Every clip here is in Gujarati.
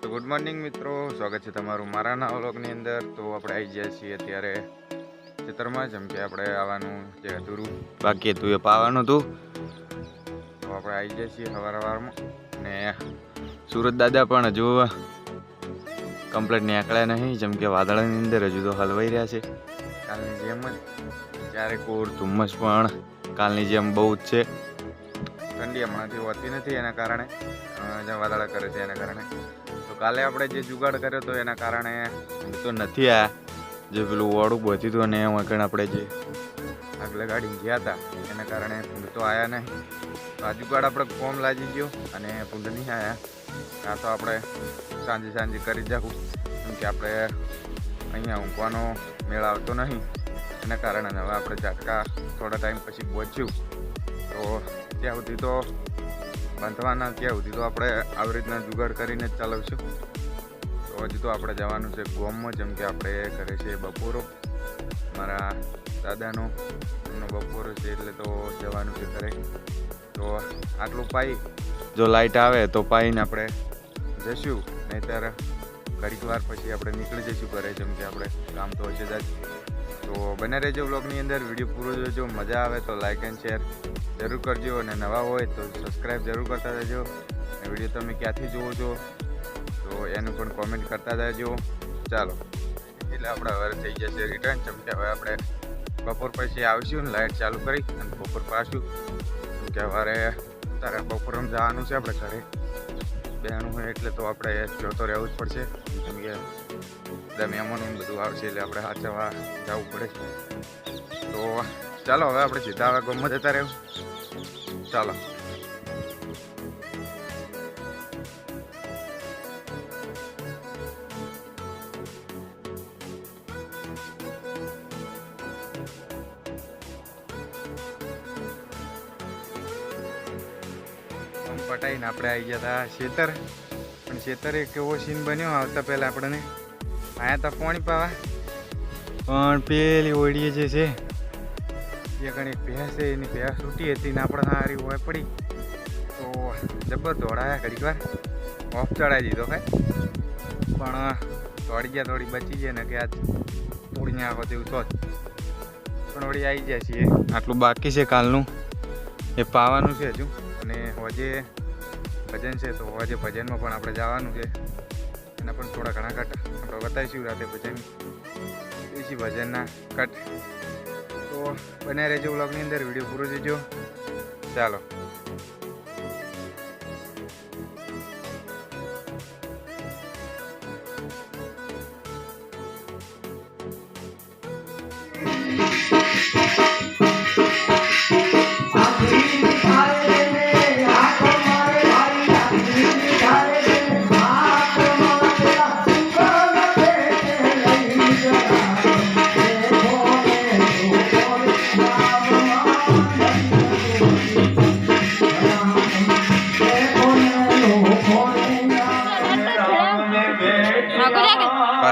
તો ગુડ મોર્નિંગ મિત્રો. સ્વાગત છે તમારું મારા ના વ્લોગની અંદર. તો આપણે આવી ગયા છીએ અત્યારે ખેતરમાં જેમ કે આપણે આવવાનું જે અધૂરું. બાકી હતું એ પાવાનું હતું. તો આપણે આવી ગયા છીએ સવાર સવારમાં ને સુરત દાદા પણ હજુ કમ્પ્લેટ નીકળ્યા નહીં, જેમ કે વાદળની અંદર હજુ તો હલવાઈ રહ્યા છે. કાલની જેમ જ ક્યારેક કોર, ધુમ્મસ પણ કાલની જેમ બહુ જ છે. ઠંડી હમણાંથી હોતી નથી એના કારણે જે વાદળા કરે છે એના કારણે. કાલે આપણે જે જુગાડ કર્યો હતો એના કારણે હું તો નથી આ. જે પેલું વાળું બચ્યું હતું અને એ કણ આપણે જે આગલે ગાડી ગયા હતા, એના કારણે હું તો આવ્યા નહીં. તો આ જુગાડ આપણે ફોર્મ લાગી ગયો અને પૂંડ નહીં આવ્યા કાં તો આપણે સાંજે સાંજે કરી જાઉં કેમ કે આપણે અહીંયા ઊંઘવાનો મેળ આવતો નહીં. એના કારણે હવે આપણે ઝાટકા થોડા ટાઈમ પછી પહોંચ્યું. તો ત્યાં સુધી તો બાંધવાના ત્યાં સુધી તો આપણે આવી રીતના જુગાડ કરીને જ ચલાવશું. તો હજી તો આપણે જવાનું છે ગોમમાં, જેમ કે આપણે ઘરે છે બપોરો. મારા દાદાનો એમનો બપોરો છે, એટલે તો જવાનું છે ઘરે. તો આટલું પાઈ. જો લાઇટ આવે તો પાઈને આપણે જઈશું ત્યારે ઘડીક વાર પછી આપણે નીકળી જઈશું ઘરે, જેમ કે આપણે કામ તો હશે જ. તો બને રહેજો બ્લોગની અંદર. વીડિયો પૂરો જોજો, મજા આવે તો લાઇક એન્ડ શેર જરૂર કરજો અને નવા હોય તો સબસ્ક્રાઈબ જરૂર કરતા રહેજો. અને વીડિયો તમે ક્યાંથી જુઓ છો, તો એનું પણ કોમેન્ટ કરતા રહેજો. ચાલો, એટલે આપણે હવે થઈ જશે રિટર્ન જેમ હવે આપણે બપોર પછી આવીશું ને લાઇટ ચાલુ કરી અને બપોર પાછું. કે અમારે તારે બપોર જવાનું છે આપણે ઘરે. બેનું હોય એટલે તો આપણે જોતો રહેવું જ પડશે. કેમ કે બધા મહેમાનો બધું આવશે એટલે આપણે સાચવવા જવું પડે. તો ચાલો, હવે આપણે સીધા હવે ગમે જતા રહેવું. ચાલો. પટાઈને આપણે આવી ગયા હતા શેતર. પણ શેતર એક એવો સીન બન્યો આવતા પહેલાં આપણને? આયા તો પાણી પાવા. પણ પેલી ઓળીએ જે છે, એ ઘણી ભેંસ છે, એની ભેંસ તૂટી હતી ને આપણે સારી હોય પડી. તો જબર દોડાયા ઘડીક વાર. ઓફ ચડાવી દીધો ભાઈ પણ દોડી ગયા થોડી બચી ગયા ને કે આજ તોડીને આખો તેવું તો પણ વળી આવી ગયા છીએ. આટલું બાકી છે કાલનું. એ પાવાનું છે હજુ. અને હોજે ભજન છે, તો હોજે ભજનમાં પણ આપણે જવાનું છે. એના પણ થોડા ઘણા કટ આપણે બતાવીશું રાતે ભજન એસી ભજનના કટ તો બને રહેજો બ્લોગની અંદર, વીડિયો પૂરો જોજો. ચાલો.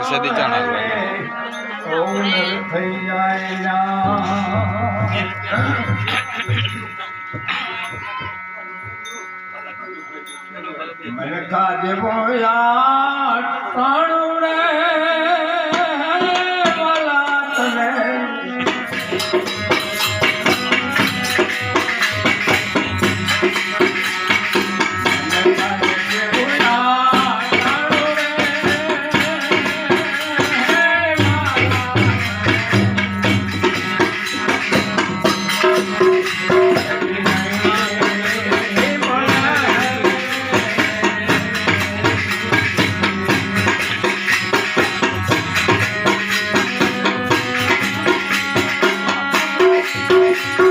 પાર્ષદી ચણા કાજે બોયા ટાણું Bye.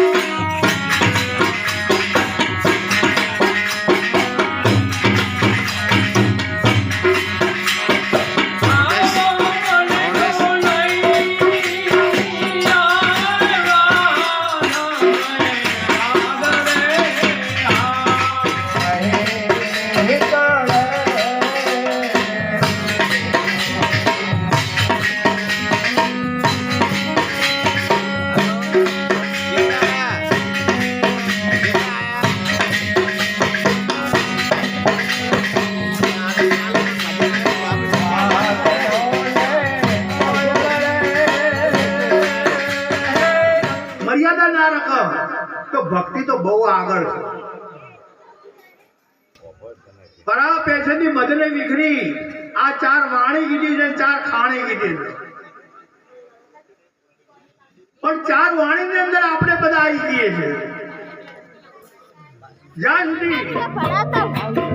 ભક્તિ તો બહુ આગળ છે. પરા પેશનની મદને વિખરી આ ચાર વાણી કીધી છે, ચાર ખાણી કીધી છે. પણ ચાર વાણીની અંદર આપણે બધા આવી જઈએ છીએ. જ્યાં સુધી